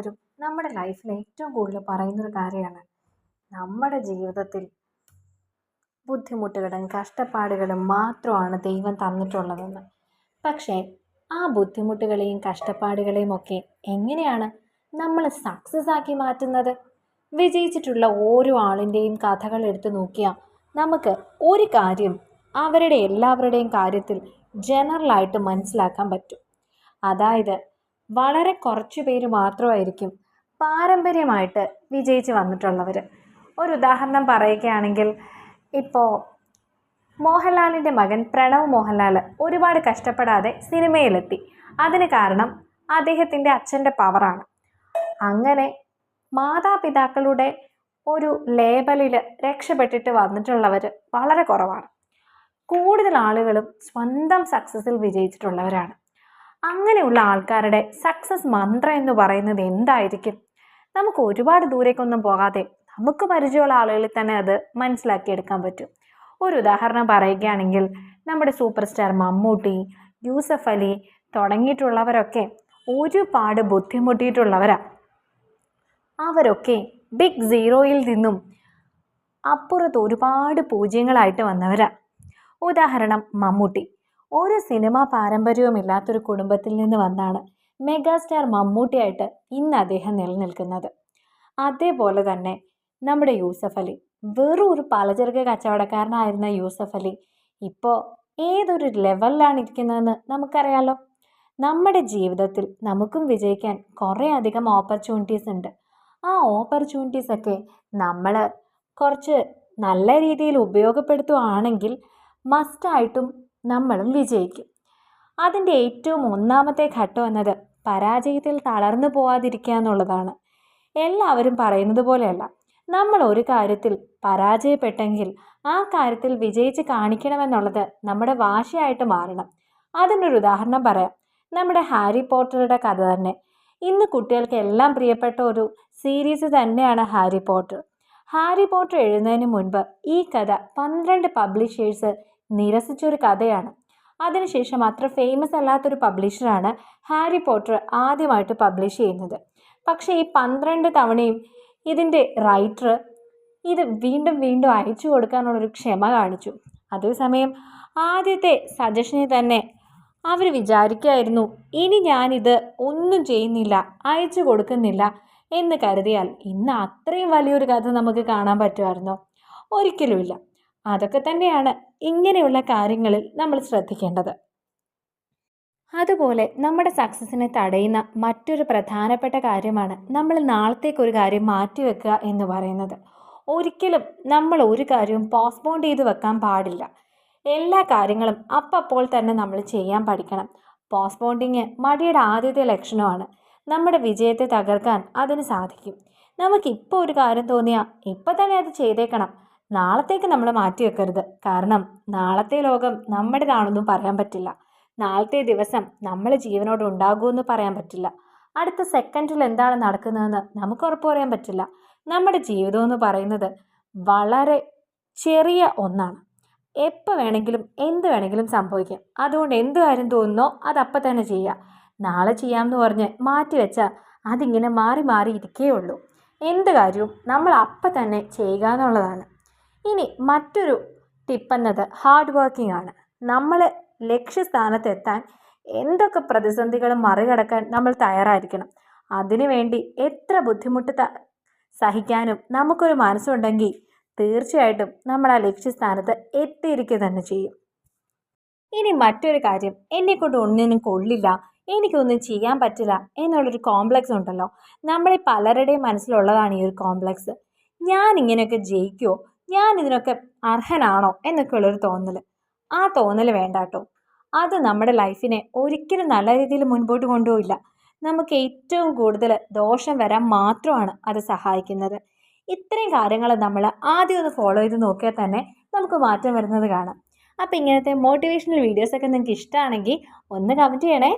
എല്ലാവരും നമ്മുടെ ലൈഫിൽ ഏറ്റവും കൂടുതൽ പറയുന്നൊരു കാര്യമാണ്. നമ്മുടെ ജീവിതത്തിൽ ബുദ്ധിമുട്ടുകളും കഷ്ടപ്പാടുകളും മാത്രമാണ് ദൈവം തന്നിട്ടുള്ളതെന്ന്. പക്ഷേ ആ ബുദ്ധിമുട്ടുകളെയും കഷ്ടപ്പാടുകളെയും ഒക്കെ എങ്ങനെയാണ് നമ്മൾ സക്സസ് ആക്കി മാറ്റുന്നത്? വിജയിച്ചിട്ടുള്ള ഓരോ ആളിന്റെയും കഥകൾ എടുത്തു നോക്കിയാൽ നമുക്ക് ഒരു കാര്യം അവരുടെ എല്ലാവരുടെയും കാര്യത്തിൽ ജനറലായിട്ട് മനസ്സിലാക്കാൻ പറ്റും. അതായത് വളരെ കുറച്ച് പേര് മാത്രമായിരിക്കും പാരമ്പര്യമായിട്ട് വിജയിച്ച് വന്നിട്ടുള്ളവർ ഒരു ഉദാഹരണം പറയുകയാണെങ്കിൽ ഇപ്പോൾ മോഹൻലാലിന്റെ മകൻ പ്രണവ് മോഹൻലാൽ ഒരുപാട് കഷ്ടപ്പെടാതെ സിനിമയിലെത്തി. അതിന് കാരണം അദ്ദേഹത്തിന്റെ അച്ഛന്റെ പവറാണ് അങ്ങനെ മാതാപിതാക്കളുടെ ഒരു ലേബലിൽ രക്ഷപ്പെട്ടിട്ട് വന്നിട്ടുള്ളവർ വളരെ കുറവാണ്. കൂടുതൽ ആളുകളും സ്വന്തം സക്സസ്സിൽ വിജയിച്ചിട്ടുള്ളവരാണ്. അങ്ങനെയുള്ള ആൾക്കാരുടെ സക്സസ് മന്ത്രം എന്ന് പറയുന്നത് എന്തായിരിക്കും? നമുക്ക് ഒരുപാട് ദൂരേക്കൊന്നും പോകാതെ നമുക്ക് പരിചയമുള്ള ആളുകളിൽ തന്നെ അത് മനസ്സിലാക്കിയെടുക്കാൻ പറ്റും. ഒരു ഉദാഹരണം പറയുകയാണെങ്കിൽ നമ്മുടെ സൂപ്പർ സ്റ്റാർ മമ്മൂട്ടി യൂസഫ് അലി തുടങ്ങിയിട്ടുള്ളവരൊക്കെ ഒരുപാട് ബുദ്ധിമുട്ടിയിട്ടുള്ളവരാണ് അവരൊക്കെ ബിഗ് സീറോയിൽ നിന്നും അപ്പുറത്ത് ഒരുപാട് പൂജ്യങ്ങളായിട്ട് വന്നവരാ. ഉദാഹരണം മമ്മൂട്ടി. ഒരു സിനിമ പാരമ്പര്യവുമില്ലാത്തൊരു കുടുംബത്തിൽ നിന്ന് വന്നാണ് മെഗാസ്റ്റാർ മമ്മൂട്ടിയായിട്ട് ഇന്ന് അദ്ദേഹം നിലനിൽക്കുന്നത്. അതേപോലെ തന്നെ നമ്മുടെ യൂസഫ് അലി. വെറും ഒരു പലചരക്ക് കച്ചവടക്കാരനായിരുന്ന യൂസഫ് അലി ഇപ്പോൾ ഏതൊരു ലെവലിലാണ് ഇരിക്കുന്നതെന്ന് നമുക്കറിയാലോ. നമ്മുടെ ജീവിതത്തിൽ നമുക്കും വിജയിക്കാൻ കുറേ അധികം ഓപ്പർച്യൂണിറ്റീസ് ഉണ്ട്. ആ ഓപ്പർച്യൂണിറ്റീസൊക്കെ നമ്മൾ കുറച്ച് നല്ല രീതിയിൽ ഉപയോഗപ്പെടുത്തുകയാണെങ്കിൽ മസ്റ്റായിട്ടും നമ്മളും വിജയിക്കും. അതിന്റെ ഏറ്റവും ഒന്നാമത്തെ ഘട്ടം എന്നത് പരാജയത്തിൽ തളർന്നു പോവാതിരിക്കുക എന്നുള്ളതാണ്. എല്ലാവരും പറയുന്നത് പോലെയല്ല. നമ്മൾ ഒരു കാര്യത്തിൽ പരാജയപ്പെട്ടെങ്കിൽ ആ കാര്യത്തിൽ വിജയിച്ച് കാണിക്കണമെന്നുള്ളത് നമ്മുടെ വാശിയായിട്ട് മാറണം. അതിനൊരു ഉദാഹരണം പറയാം. നമ്മുടെ ഹാരി പോട്ടറുടെ കഥ തന്നെ. ഇന്ന് കുട്ടികൾക്ക് എല്ലാം പ്രിയപ്പെട്ട ഒരു സീരീസ് തന്നെയാണ് ഹാരി പോട്ടർ. ഹാരി പോട്ടർ എഴുതുന്നതിന് മുൻപ് ഈ കഥ പന്ത്രണ്ട് പബ്ലിഷേഴ്സ് നിരസിച്ചൊരു കഥയാണ്. അതിനുശേഷം അത്ര ഫേമസ് അല്ലാത്തൊരു പബ്ലിഷറാണ് ഹാരി പോട്ടർ ആദ്യമായിട്ട് പബ്ലിഷ് ചെയ്യുന്നത്. പക്ഷേ ഈ പന്ത്രണ്ട് തവണയും ഇതിന്റെ റൈറ്റർ ഇത് വീണ്ടും വീണ്ടും അയച്ചു കൊടുക്കാനുള്ളൊരു ക്ഷമ കാണിച്ചു. അതേസമയം ആദ്യത്തെ സജഷനെ തന്നെ അവർ വിചാരിക്കുമായിരുന്നു ഇനി ഞാനിത് ഒന്നും ചെയ്യുന്നില്ല അയച്ചു കൊടുക്കുന്നില്ല എന്ന് കരുതിയാൽ ഇന്ന് അത്രയും വലിയൊരു കഥ നമുക്ക് കാണാൻ പറ്റുമായിരുന്നോ? ഒരിക്കലുമില്ല. അതൊക്കെ തന്നെയാണ് ഇങ്ങനെയുള്ള കാര്യങ്ങളിൽ നമ്മൾ ശ്രദ്ധിക്കേണ്ടത്. അതുപോലെ നമ്മുടെ സക്സസ്സിനെ തടയുന്ന മറ്റൊരു പ്രധാനപ്പെട്ട കാര്യമാണ് നമ്മൾ നാളത്തേക്കൊരു കാര്യം മാറ്റിവെക്കുക എന്ന് പറയുന്നത്. ഒരിക്കലും നമ്മൾ ഒരു കാര്യവും പോസ്റ്റ്പോൺ ചെയ്ത് വെക്കാൻ പാടില്ല. എല്ലാ കാര്യങ്ങളും അപ്പപ്പോൾ തന്നെ നമ്മൾ ചെയ്യാൻ പഠിക്കണം. പോസ്റ്റ്പോണ്ടിങ് മടിയുടെ ആദ്യത്തെ ലക്ഷണമാണ്. നമ്മുടെ വിജയത്തെ തകർക്കാൻ അതിന് സാധിക്കും. നമുക്കിപ്പോൾ ഒരു കാര്യം തോന്നിയാൽ ഇപ്പം തന്നെ അത് ചെയ്തേക്കണം. നാളത്തേക്ക് നമ്മൾ മാറ്റി വെക്കരുത്. കാരണം നാളത്തെ ലോകം നമ്മുടേതാണെന്നും പറയാൻ പറ്റില്ല. നാളത്തെ ദിവസം നമ്മൾ ജീവനോട് ഉണ്ടാകുമെന്ന് പറയാൻ പറ്റില്ല. അടുത്ത സെക്കൻഡിൽ എന്താണ് നടക്കുന്നതെന്ന് നമുക്ക് ഉറപ്പ് പറയാൻ പറ്റില്ല. നമ്മുടെ ജീവിതം എന്ന് പറയുന്നത് വളരെ ചെറിയ ഒന്നാണ്. എപ്പോൾ വേണമെങ്കിലും എന്ത് വേണമെങ്കിലും സംഭവിക്കാം. അതുകൊണ്ട് എന്ത് കാര്യം തോന്നുന്നോ അതപ്പം തന്നെ ചെയ്യുക നാളെ ചെയ്യാമെന്ന് പറഞ്ഞ് മാറ്റി വെച്ചാൽ അതിങ്ങനെ മാറി മാറി ഇരിക്കേ ഉള്ളൂ. എന്ത് കാര്യവും നമ്മൾ അപ്പം തന്നെ ചെയ്യുക എന്നുള്ളതാണ്. ഇനി മറ്റൊരു ടിപ്പ് എന്നത് ഹാർഡ് വർക്കിംഗ് ആണ്. നമ്മൾ ലക്ഷ്യസ്ഥാനത്തെത്താൻ എന്തൊക്കെ പ്രതിസന്ധികളും മറികടക്കാൻ നമ്മൾ തയ്യാറായിരിക്കണം. അതിനുവേണ്ടി എത്ര ബുദ്ധിമുട്ട് സഹിക്കാനും നമുക്കൊരു മനസ്സുണ്ടെങ്കിൽ തീർച്ചയായിട്ടും നമ്മൾ ആ ലക്ഷ്യസ്ഥാനത്ത് എത്തിയിരിക്കുക തന്നെ ചെയ്യും. ഇനി മറ്റൊരു കാര്യം എന്നെക്കൊണ്ട് ഒന്നിനും കൊള്ളില്ല എനിക്കൊന്നും ചെയ്യാൻ പറ്റില്ല എന്നുള്ളൊരു കോംപ്ലക്സ് ഉണ്ടല്ലോ. നമ്മളെ പലരുടെയും മനസ്സിലുള്ളതാണ് ഈ ഒരു കോംപ്ലക്സ് ഞാൻ ഇങ്ങനെയൊക്കെ ജയിക്കുമോ ഞാൻ ഇതിനൊക്കെ അർഹനാണോ എന്നൊക്കെയുള്ളൊരു തോന്നൽ ആ തോന്നൽ വേണ്ട കേട്ടോ അത് നമ്മുടെ ലൈഫിനെ ഒരിക്കലും നല്ല രീതിയിൽ മുൻപോട്ട് കൊണ്ടുപോയില്ല നമുക്ക് ഏറ്റവും കൂടുതൽ ദോഷം വരാൻ മാത്രമാണ് അത് സഹായിക്കുന്നത്. ഇത്രയും കാര്യങ്ങൾ നമ്മൾ ആദ്യം ഒന്ന് ഫോളോ ചെയ്ത് നോക്കിയാൽ തന്നെ നമുക്ക് മാറ്റം വരുന്നത് കാണാം. അപ്പോൾ ഇങ്ങനത്തെ മോട്ടിവേഷണൽ വീഡിയോസൊക്കെ നിങ്ങൾക്ക് ഇഷ്ടമാണെങ്കിൽ ഒന്ന് കമന്റ് ചെയ്യണേ.